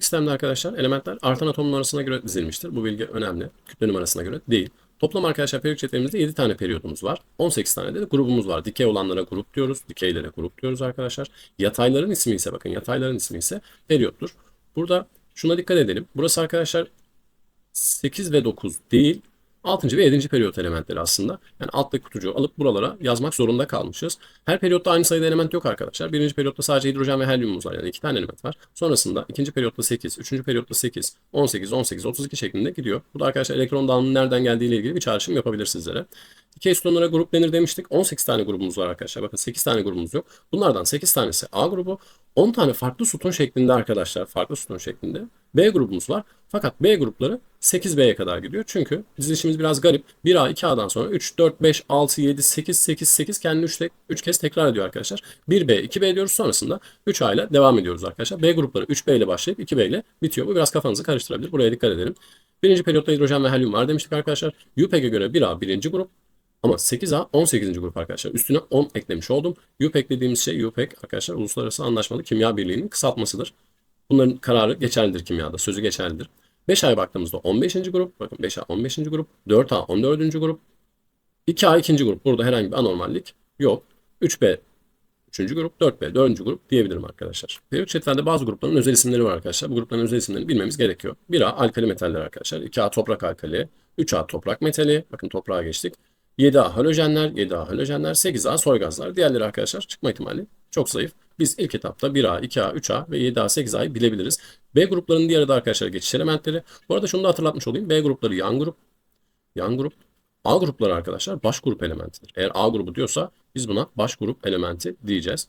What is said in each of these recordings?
Sistemde arkadaşlar elementler artan atom numarasına göre dizilmiştir. Bu bilgi önemli. Kütle numarasına göre değil. Toplam arkadaşlar periyodik cetvelimizde 7 tane periyodumuz var. 18 tane de grubumuz var. Dikey olanlara grup diyoruz. Dikeylere grup diyoruz arkadaşlar. Yatayların ismi ise bakın yatayların ismi ise periyottur. Burada şuna dikkat edelim. Burası arkadaşlar 8 ve 9 değil 6. ve 7. periyot elementleri aslında. Yani alttaki kutucuğu alıp buralara yazmak zorunda kalmışız. Her periyotta aynı sayıda element yok arkadaşlar. Birinci periyotta sadece hidrojen ve helyumumuz var. Yani iki tane element var. Sonrasında ikinci periyotta 8, üçüncü periyotta 8, 18, 18, 32 şeklinde gidiyor. Bu da arkadaşlar elektron dağılımının nereden geldiği ilgili bir çağrışım yapabilir sizlere. Dikey sütunlara grup denir demiştik. 18 tane grubumuz var arkadaşlar. Bakın 8 tane grubumuz yok. Bunlardan 8 tanesi A grubu. 10 tane farklı sütun şeklinde arkadaşlar. Farklı sütun şeklinde. B grubumuz var. Fakat B grupları 8B'ye kadar gidiyor. Çünkü dizilişimiz biraz garip. 1A, 2A'dan sonra 3, 4, 5, 6, 7, 8, 8, 8 kendini 3, 3 kez tekrar ediyor arkadaşlar. 1B, 2B diyoruz. Sonrasında 3A ile devam ediyoruz arkadaşlar. B grupları 3B ile başlayıp 2B ile bitiyor. Bu biraz kafanızı karıştırabilir. Buraya dikkat edelim. Birinci periyotta hidrojen ve helyum var demiştik arkadaşlar. UPEC'e göre 1A birinci grup. Ama 8A 18. grup arkadaşlar. Üstüne 10 eklemiş oldum. UPEC dediğimiz şey UPEC arkadaşlar Uluslararası Anlaşmalı Kimya Birliği'nin kısaltmasıdır. Bunların kararı geçerlidir kimyada. Sözü geçerlidir. 5 ay baktığımızda 15. grup. Bakın 5A 15. grup. 4A 14. grup. 2A 2. grup. Burada herhangi bir anormallik yok. 3B 3. grup, 4B 4. grup diyebilirim arkadaşlar. Periyodik cetvelde bazı grupların özel isimleri var arkadaşlar. Bu grupların özel isimlerini bilmemiz gerekiyor. 1A alkali metaller arkadaşlar. 2A toprak alkali. 3A toprak metali. Bakın toprağa geçtik. 7A halojenler, 7A halojenler, 8A soy gazlar. Diğerleri arkadaşlar çıkma ihtimali çok zayıf. Biz ilk etapta 1A, 2A, 3A ve 7A, 8A'yı bilebiliriz. B gruplarının diğeri de arkadaşlar geçiş elementleri. Bu arada şunu da hatırlatmış olayım. B grupları yan grup, yan grup. A grupları arkadaşlar baş grup elementidir. Eğer A grubu diyorsa biz buna baş grup elementi diyeceğiz.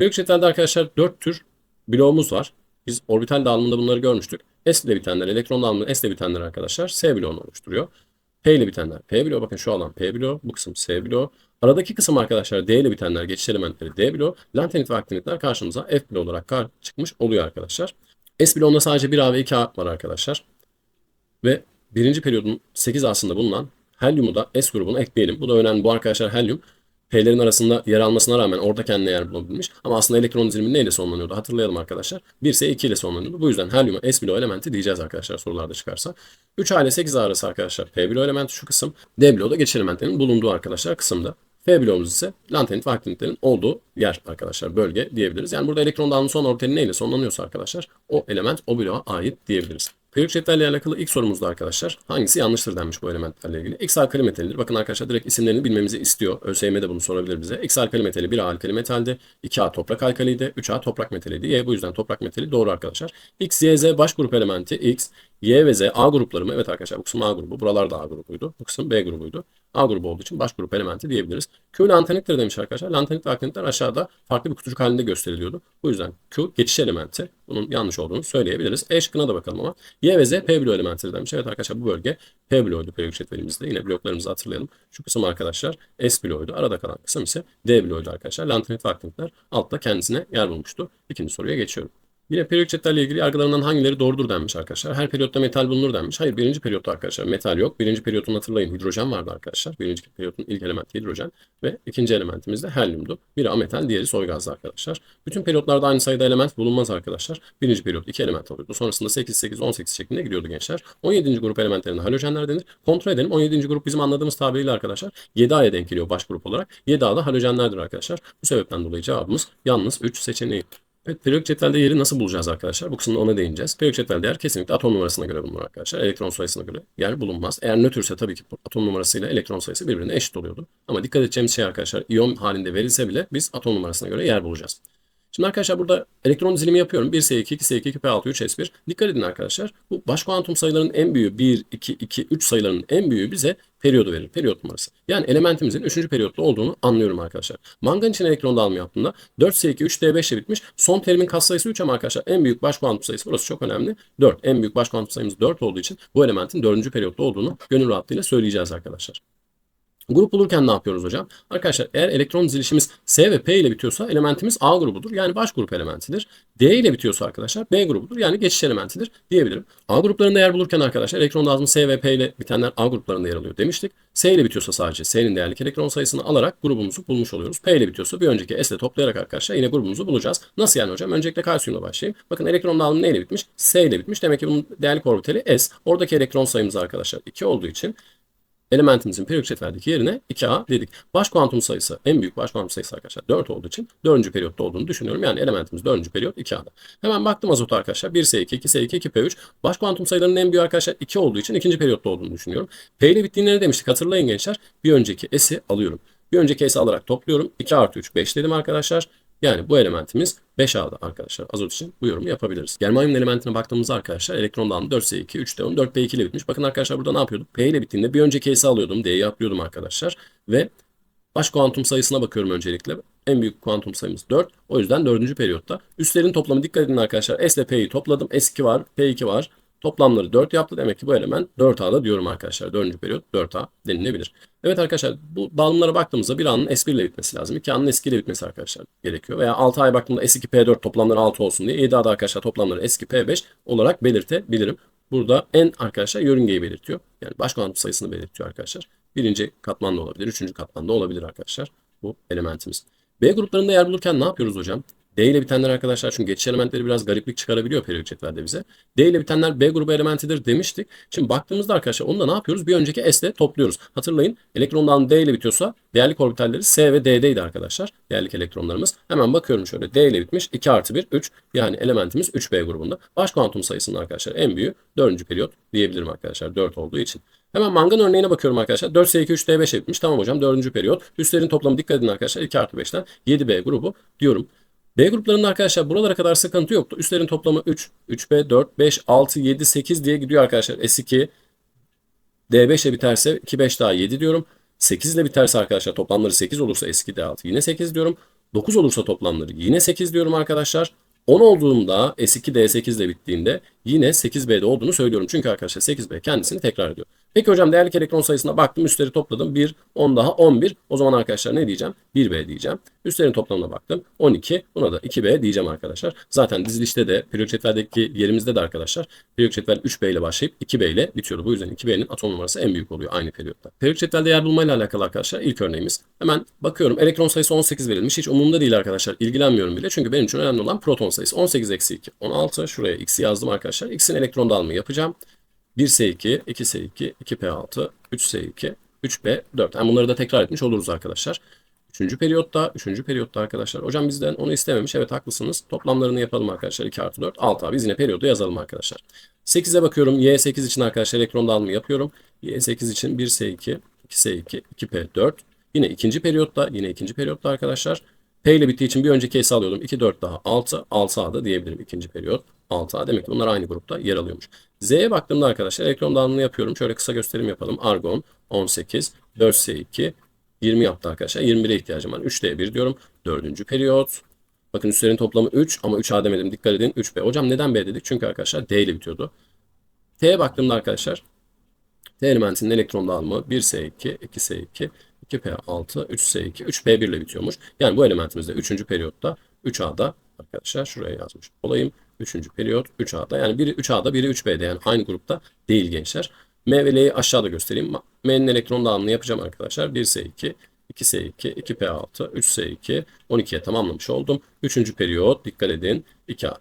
Cetvelde arkadaşlar 4 tür bloğumuz var. Biz orbital dağılımında bunları görmüştük. S ile bitenler, elektron dağılımında S ile bitenler arkadaşlar S bloğunu oluşturuyor. P ile bitenler P bloğu. Bakın şu alan P bloğu. Bu kısım S bloğu. Aradaki kısım arkadaşlar D ile bitenler geçiş elementleri D bloğu. Lantenit ve aktinitler karşımıza F bloğu olarak kar çıkmış oluyor arkadaşlar. S bloğunda sadece 1A ve 2A var arkadaşlar. Ve birinci periyodun 8 aslında bulunan helyumu da S grubuna ekleyelim. Bu da önemli. Bu arkadaşlar helyum P'lerin arasında yer almasına rağmen orada kendine yer bulabilmiş. Ama aslında elektron dizilimi neyle sonlanıyordu hatırlayalım arkadaşlar. 1 ise 2 ile sonlanıyordu. Bu yüzden helyuma S bloğu elementi diyeceğiz arkadaşlar sorularda çıkarsa. 3A ile 8A arası arkadaşlar P bloğu elementi şu kısım. D bloğu da geçiş elementlerinin bulunduğu arkadaşlar kısımda. F bloğumuz ise lantenit ve aktinitlerin olduğu yer arkadaşlar bölge diyebiliriz. Yani burada elektron dağılımı son orbitali neyle sonlanıyorsa arkadaşlar o element o bloğa ait diyebiliriz. Periyodik cetvellerle alakalı ilk sorumuzda arkadaşlar hangisi yanlıştır denmiş bu elementlerle ilgili. X alkali metalidir. Bakın arkadaşlar direkt isimlerini bilmemizi istiyor. ÖSYM de bunu sorabilir bize. X alkali metali 1A alkali metaldi. 2A toprak alkaliydi. 3A toprak metaliydi. Y bu yüzden toprak metali doğru arkadaşlar. X, Y, Z baş grup elementi X, Y ve Z A grupları mı? Evet arkadaşlar bu kısım A grubu. Buralar da A grubuydu. Bu kısım B grubuydu. A grubu olduğu için baş grup elementi diyebiliriz. Q lantenittir demiş arkadaşlar. Lantenit ve aktinitler aşağıda farklı bir kutucuk halinde gösteriliyordu. Bu yüzden Q geçiş elementi. Bunun yanlış olduğunu söyleyebiliriz. E şıkkına da bakalım ama. Y ve Z P bloğu elementidir demiş. Evet arkadaşlar bu bölge P bloğuydu periyodik cetvelimizde. Yine bloklarımızı hatırlayalım. Şu kısım arkadaşlar S bloğuydu. Arada kalan kısım ise D bloğuydu arkadaşlar. Lantenit ve aktinitler altta kendisine yer bulmuştu. İkinci soruya geçiyorum. Yine periyodik cetvellerle ilgili yargılarından hangileri doğrudur denmiş arkadaşlar. Her periyotta metal bulunur denmiş. Hayır birinci periyotta arkadaşlar metal yok. Birinci periyotun hatırlayın hidrojen vardı arkadaşlar. Birinci periyotun ilk elementi hidrojen ve ikinci elementimiz de helyumdu. Biri ametal diğeri soy gazlı arkadaşlar. Bütün periyotlarda aynı sayıda element bulunmaz arkadaşlar. Birinci periyot iki element alıyordu. Sonrasında 8, 8, 18 şeklinde gidiyordu gençler. 17. grup elementlerine halojenler denir. Kontrol edelim. 17. grup bizim anladığımız tabiriyle arkadaşlar 7A'ya denk geliyor baş grup olarak. 7A'da halojenlerdir arkadaşlar. Bu sebepten dolayı cevabımız yalnız 3 seçeneği. Evet, periyodik cetvelde yeri nasıl bulacağız arkadaşlar? Bu kısımda ona değineceğiz. Periyodik cetvelde yer kesinlikle atom numarasına göre bulunur arkadaşlar. Elektron sayısına göre yer bulunmaz. Eğer nötrse tabii ki atom numarasıyla elektron sayısı birbirine eşit oluyordu. Ama dikkat edeceğimiz şey arkadaşlar iyon halinde verilse bile biz atom numarasına göre yer bulacağız. Şimdi arkadaşlar burada elektron dizilimi yapıyorum. 1S2, 2S2, 2P6, 3S1. Dikkat edin arkadaşlar. Bu baş kuantum sayıların en büyüğü 1, 2, 2, 3 sayılarının en büyüğü bize periyodu verir. Periyot numarası. Yani elementimizin 3. periyotta olduğunu anlıyorum arkadaşlar. Mangan için elektron dağılımı yaptığımda 4S2, 3D5 ile bitmiş. Son terimin katsayısı 3 ama arkadaşlar en büyük baş kuantum sayısı burası çok önemli. 4. En büyük baş kuantum sayımız 4 olduğu için bu elementin 4. periyotta olduğunu gönül rahatlığıyla söyleyeceğiz arkadaşlar. Grup bulurken ne yapıyoruz hocam? Arkadaşlar eğer elektron dizilişimiz S ve P ile bitiyorsa elementimiz A grubudur. Yani baş grup elementidir. D ile bitiyorsa arkadaşlar B grubudur. Yani geçiş elementidir diyebilirim. A gruplarında yer bulurken arkadaşlar elektron dağılımı S ve P ile bitenler A gruplarında yer alıyor demiştik. S ile bitiyorsa sadece S'nin değerlik elektron sayısını alarak grubumuzu bulmuş oluyoruz. P ile bitiyorsa bir önceki S ile toplayarak arkadaşlar yine grubumuzu bulacağız. Nasıl yani hocam? Öncelikle kalsiyumla başlayayım. Bakın elektron dağılımı neyle bitmiş? S ile bitmiş. Demek ki bunun değerlik orbitali S. Oradaki elektron sayımız arkadaşlar 2 olduğu için elementimizin periyodik cetveldeki yerine 2A dedik. Baş kuantum sayısı en büyük baş kuantum sayısı arkadaşlar 4 olduğu için 4. periyotta olduğunu düşünüyorum. Yani elementimiz 4. periyot 2A'da. Hemen baktım azot arkadaşlar 1S2, 2S2, 2P3. Baş kuantum sayılarının en büyük arkadaşlar 2 olduğu için 2. periyotta olduğunu düşünüyorum. P ile bittiğinde ne demiştik hatırlayın gençler. Bir önceki S'i alıyorum. Bir önceki S'i alarak topluyorum. 2 artı 3 5 dedim arkadaşlar. Yani bu elementimiz 5A'da arkadaşlar. Azot için bu yorumu yapabiliriz. Germanyum elementine baktığımızda arkadaşlar elektron dağılımı 4S2, 3D10, 4P2 ile bitmiş. Bakın arkadaşlar burada ne yapıyorduk? P ile bittiğinde bir önceki S'i alıyordum. D'yi atlıyordum arkadaşlar. Ve baş kuantum sayısına bakıyorum öncelikle. En büyük kuantum sayımız 4. O yüzden 4. periyotta. Üstlerin toplamı dikkat edin arkadaşlar. S ile P'yi topladım. S2 var, P2 var. Toplamları 4 yaptı. Demek ki bu element 4A'da diyorum arkadaşlar. 4. periyot 4A denilebilir. Evet arkadaşlar bu dağılımlara baktığımızda bir anın S1 ile bitmesi lazım. 2 anın S2 ile bitmesi arkadaşlar gerekiyor. Veya 6 ay baktığımda S2 P4 toplamları 6 olsun diye 7 A'da arkadaşlar toplamları S2 P5 olarak belirtebilirim. Burada en arkadaşlar yörüngeyi belirtiyor. Yani baş kuantum sayısını belirtiyor arkadaşlar. Birinci katmanda olabilir, üçüncü katmanda olabilir arkadaşlar bu elementimiz. B gruplarında yer bulurken ne yapıyoruz hocam? D ile bitenler arkadaşlar çünkü geçiş elementleri biraz gariplik çıkarabiliyor periyodik cetvelde bize. D ile bitenler B grubu elementidir demiştik. Şimdi baktığımızda arkadaşlar onu da ne yapıyoruz? Bir önceki S ile topluyoruz. Hatırlayın elektrondan D ile bitiyorsa değerlik orbitalleri S ve D'deydi arkadaşlar. Değerlik elektronlarımız. Hemen bakıyorum şöyle D ile bitmiş 2 artı 1 3 yani elementimiz 3B grubunda. Baş kuantum sayısının arkadaşlar en büyüğü 4. periyot diyebilirim arkadaşlar 4 olduğu için. Hemen mangan örneğine bakıyorum arkadaşlar. 4S2 3D5 bitmiş. Tamam hocam 4. periyot. Üstlerin toplamı dikkat edin arkadaşlar. 2 artı 5'ten 7B grubu diyorum. B gruplarında arkadaşlar buralara kadar sıkıntı yoktu. Üstlerin toplamı 3, 3B, 4, 5, 6, 7, 8 diye gidiyor arkadaşlar. S2, D5 ile biterse 2, 5 daha 7 diyorum. 8 ile biterse arkadaşlar toplamları 8 olursa S2, D6 yine 8 diyorum. 9 olursa toplamları yine 8 diyorum arkadaşlar. 10 olduğunda S2, D8 ile bittiğinde yine 8B'de olduğunu söylüyorum. Çünkü arkadaşlar 8B kendisini tekrar ediyor. Peki hocam değerlik elektron sayısına baktım. Üstleri topladım. 1, 10 daha 11. O zaman arkadaşlar ne diyeceğim? 1B diyeceğim. Üstlerin toplamına baktım. 12. Buna da 2B diyeceğim arkadaşlar. Zaten dizilişte de periyodik cetveldeki yerimizde de arkadaşlar periyodik cetvel 3B ile başlayıp 2B ile bitiyordu. Bu yüzden 2B'nin atom numarası en büyük oluyor aynı periyotta. Periyodik cetvelde yer bulmayla alakalı arkadaşlar ilk örneğimiz. Hemen bakıyorum elektron sayısı 18 verilmiş. Hiç umurumda değil arkadaşlar. İlgilenmiyorum bile. Çünkü benim için önemli olan proton sayısı. 18 eksi 2. 16. Şuraya x'i yazdım arkadaşlar. X'in elektron dağılımı yapacağım. 1S2, 2S2, 2P6, 3S2, 3B4. Yani bunları da tekrar etmiş oluruz arkadaşlar. Üçüncü periyotta, üçüncü periyotta arkadaşlar. Hocam bizden onu istememiş. Evet haklısınız. Toplamlarını yapalım arkadaşlar. 2 artı 4, 6 abi. Biz yine periyodu yazalım arkadaşlar. 8'e bakıyorum. Y8 için arkadaşlar elektron dağılımı yapıyorum. Y8 için 1S2, 2S2, 2P4. Yine ikinci periyotta, yine ikinci periyotta arkadaşlar. P ile bittiği için bir önceki S'i alıyordum. 2, 4 daha 6. 6A'da diyebilirim ikinci periyot. 6A. Demek ki bunlar aynı grupta yer alıyormuş. Z'ye baktığımda arkadaşlar elektron dağılımını yapıyorum. Şöyle kısa gösterim yapalım. Argon 18, 4S2, 20 yaptı arkadaşlar. 21'e ihtiyacım var. 3D1 diyorum. Dördüncü periyot. Bakın üstlerin toplamı 3 ama 3A demedim. Dikkat edin 3B. Hocam neden B dedik? Çünkü arkadaşlar D ile bitiyordu. T'ye baktığımda arkadaşlar T elementinin elektron dağılımı 1S2, 2S2, 2P6, 3S2, 3P1 ile bitiyormuş. Yani bu elementimizde 3. periyotta 3A'da arkadaşlar şuraya yazmış olayım. 3. periyot 3A'da. Yani biri 3A'da biri 3B'de yani aynı grupta değil gençler. M ve L'yi aşağıda göstereyim. M'nin elektron dağılımını yapacağım arkadaşlar. 1S2, 2S2, 2P6, 3S2, 12'ye tamamlamış oldum. 3. periyot dikkat edin 2A.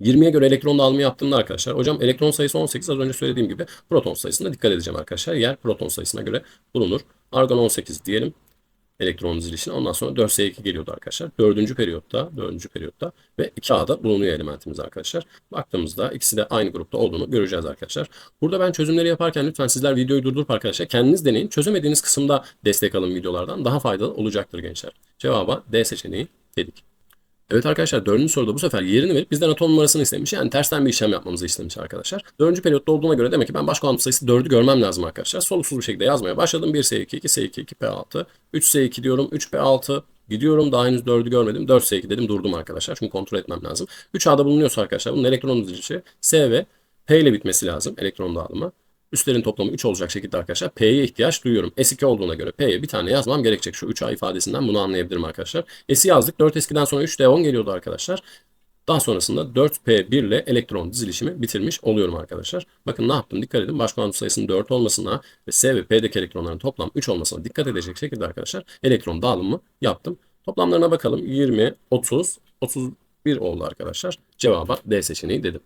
20'ye göre elektron dağılımı yaptığımda arkadaşlar hocam elektron sayısı 18 az önce söylediğim gibi proton sayısına dikkat edeceğim arkadaşlar. Yer proton sayısına göre bulunur. Argon 18 diyelim elektron dizilişine. Ondan sonra 4S2 geliyordu arkadaşlar. Dördüncü periyotta, dördüncü periyotta ve 2A'da bulunuyor elementimiz arkadaşlar. Baktığımızda ikisi de aynı grupta olduğunu göreceğiz arkadaşlar. Burada ben çözümleri yaparken lütfen sizler videoyu durdurup arkadaşlar kendiniz deneyin. Çözemediğiniz kısımda destek alın videolardan. Daha faydalı olacaktır gençler. Cevaba D seçeneği dedik. Evet arkadaşlar dördüncü soruda bu sefer yerini verip bizden atom numarasını istemiş. Yani tersten bir işlem yapmamızı istemiş arkadaşlar. Dördüncü periyotta olduğuna göre demek ki ben baş kuantum sayısı 4'ü görmem lazım arkadaşlar. Soluksuz bir şekilde yazmaya başladım. 1S2, 2S2, 2P6, 3S2 diyorum, 3P6, Gidiyorum daha henüz 4'ü görmedim. 4S2 dedim durdum arkadaşlar. Çünkü kontrol etmem lazım. 3A'da bulunuyorsa arkadaşlar bunun elektron dizilişi S ve P ile bitmesi lazım elektron dağılımı. Üstlerin toplamı 3 olacak şekilde arkadaşlar P'ye ihtiyaç duyuyorum. S2 olduğuna göre P'ye bir tane yazmam gerekecek. Şu 3A ifadesinden bunu anlayabilirim arkadaşlar. S'i yazdık. 4 eskiden sonra 3D10 geliyordu arkadaşlar. Daha sonrasında 4P1 ile elektron dizilişimi bitirmiş oluyorum arkadaşlar. Bakın ne yaptım dikkat edin. Baş kuantum sayısının 4 olmasına ve S ve P'deki elektronların toplam 3 olmasına dikkat edecek şekilde arkadaşlar elektron dağılımı yaptım. Toplamlarına bakalım. 20, 30, 31 oldu arkadaşlar. Cevaba D seçeneği dedim.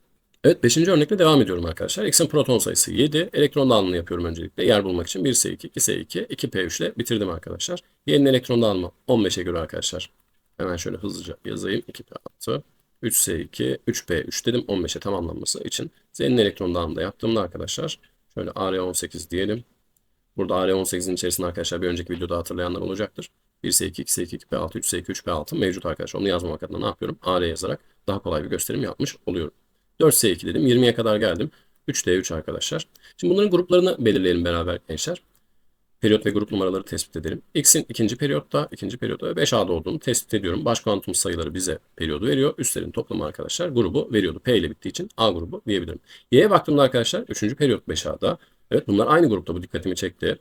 Evet 5. örnekle devam ediyorum arkadaşlar. X'in proton sayısı 7. Elektron dağılımını yapıyorum öncelikle. Yer bulmak için 1S2, 2S2, 2P3 ile bitirdim arkadaşlar. Y'nin elektron dağılımı 15'e göre arkadaşlar. Hemen şöyle hızlıca yazayım. 2P6, 3S2, 3P3 dedim 15'e tamamlanması için. Z'nin elektron dağılımını da yaptığımda arkadaşlar. Şöyle AR18 diyelim. Burada AR18'in içerisinde arkadaşlar bir önceki videoda hatırlayanlar olacaktır. 1S2, 2S2, 2P6, 3S2, 3P6 mevcut arkadaşlar. Onu yazmamak adına ne yapıyorum? AR yazarak daha kolay bir gösterim yapmış oluyorum. 4S2 dedim. 20'ye kadar geldim. 3D3 arkadaşlar. Şimdi bunların gruplarını belirleyelim beraber gençler. Periyot ve grup numaraları tespit edelim. X'in ikinci periyotta, ikinci periyotta ve 5A'da olduğunu tespit ediyorum. Baş kuantum sayıları bize periyodu veriyor. Üstlerin toplamı arkadaşlar grubu veriyordu. P ile bittiği için A grubu diyebilirim. Y'ye baktığımda arkadaşlar 3. periyot 5A'da. Evet bunlar aynı grupta bu dikkatimi çekti.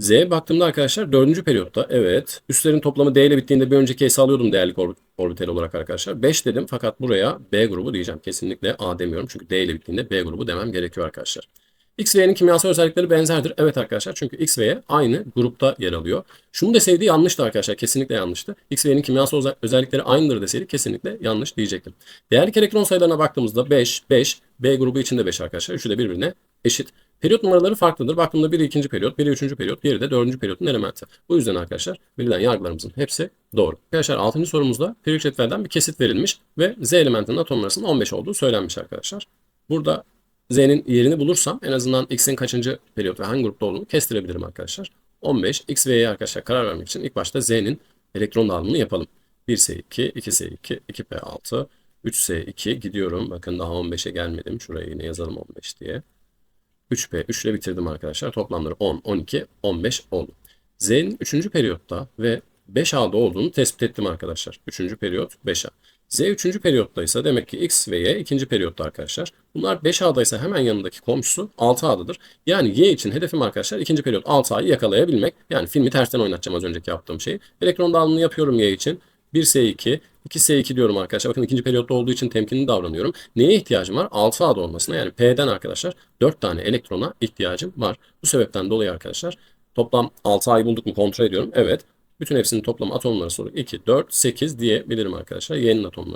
Z'ye baktığımda arkadaşlar 4. periyotta evet üstlerin toplamı D ile bittiğinde bir önceki S alıyordum değerlik orbit orbital olarak arkadaşlar. 5 dedim fakat buraya B grubu diyeceğim. Kesinlikle A demiyorum çünkü D ile bittiğinde B grubu demem gerekiyor arkadaşlar. X ve Y'nin kimyasal özellikleri benzerdir. Evet arkadaşlar çünkü X ve Y aynı grupta yer alıyor. Şunu deseydi yanlıştı arkadaşlar. Kesinlikle yanlıştı. X ve Y'nin kimyasal özellikleri aynıdır deseydi kesinlikle yanlış diyecektim. Değerlik elektron sayılarına baktığımızda 5, 5, B grubu içinde 5 arkadaşlar. Üçü de birbirine eşit. Periyot numaraları farklıdır. Baktığımda biri ikinci periyot, biri üçüncü periyot, diğeri de dördüncü periyotun elementi. Bu yüzden arkadaşlar verilen yargılarımızın hepsi doğru. Arkadaşlar 6. sorumuzda periyodik cetvelden bir kesit verilmiş ve Z elementinin atom arasında 15 olduğu söylenmiş arkadaşlar. Burada Z'nin yerini bulursam en azından X'in kaçıncı periyot ve hangi grupta olduğunu kestirebilirim arkadaşlar. 15, X ve Y arkadaşlar karar vermek için ilk başta Z'nin elektron dağılımını yapalım. 1S2, 2S2, 2P6, 3S2 gidiyorum. Bakın daha 15'e gelmedim. Şuraya yine yazalım 15 diye. 3P 3 ile bitirdim arkadaşlar. Toplamları 10, 12, 15 oldu. Z'nin 3. periyotta ve 5A'da olduğunu tespit ettim arkadaşlar. 3. periyot 5A. Z 3. periyottaysa demek ki X ve Y 2. periyotta arkadaşlar. Bunlar 5A'daysa hemen yanındaki komşusu 6A'dadır. Yani Y için hedefim arkadaşlar 2. periyot 6A'yı yakalayabilmek. Yani filmi tersten oynatacağım az önceki yaptığım şeyi. Elektron dağılımını yapıyorum Y için. 1S2, 2S2 diyorum arkadaşlar. Bakın ikinci periyotta olduğu için temkinli davranıyorum. Neye ihtiyacım var? 6A'da olmasına yani P'den arkadaşlar 4 tane elektrona ihtiyacım var. Bu sebepten dolayı arkadaşlar toplam 6A'yı bulduk mu kontrol ediyorum. Evet. Bütün hepsinin toplamı atomları soru 2, 4, 8 diyebilirim arkadaşlar. Y'nin atomları.